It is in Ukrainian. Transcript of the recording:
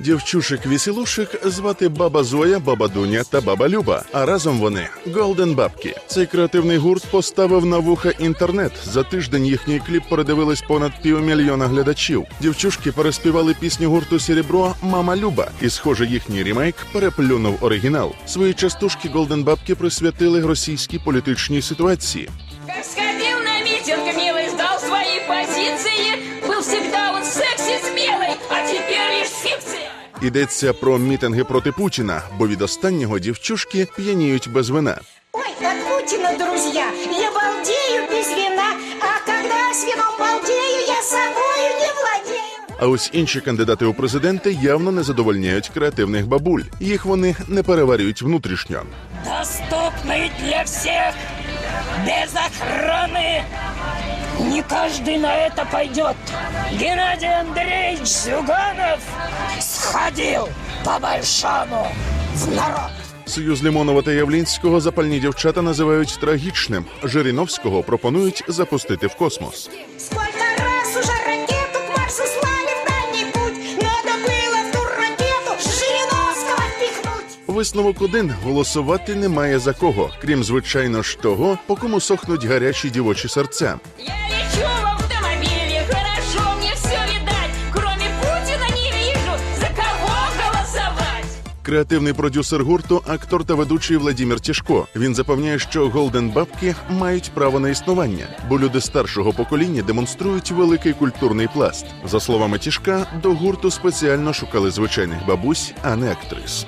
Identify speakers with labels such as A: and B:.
A: Дівчушек вісілушек звати Баба Зоя, Баба Дуня та Баба Люба. А разом вони Голден Бабки. Цей креативний гурт поставив на вуха інтернет. За тиждень їхній кліп передивились понад півмільйона глядачів. Дівчушки переспівали пісню гурту Серебро Мама Люба. І, схоже, їхній ремейк переплюнув оригінал. Свої частушки Голден Бабки присвятили російській політичній ситуації. Йдеться про мітинги проти Путіна, бо від останнього дівчушки п'яніють без вина.
B: Ой, от Путина, друзья, я балдею без вина, а когда с вином балдею, я собою не владею.
A: А ось інші кандидати у президенти явно не задовольняють креативних бабуль. Їх вони не переварюють внутрішньо.
C: доступный для всех, без охраны. Не каждый на это пойдет. Геннадий Андреевич Зюганов сходил по-большому в народ.
A: Союз Лімонова та Явлінського запальні дівчата називають трагічним. Жириновського пропонують запустити в космос.
B: Сколько раз уже ракету к Марсу слали в путь, надо в ту ракету Жириновского впихнуть.
A: Висновок один голосувати немає за кого, крім звичайно ж того, по кому сохнуть гарячі дівочі серця.
D: Я
A: Креативний продюсер гурту, актор та ведучий Владімір Тішко. Він запевняє, що голден бабки мають право на існування, бо люди старшого покоління демонструють великий культурний пласт. За словами Тішка, до гурту спеціально шукали звичайних бабусь, а не актрис.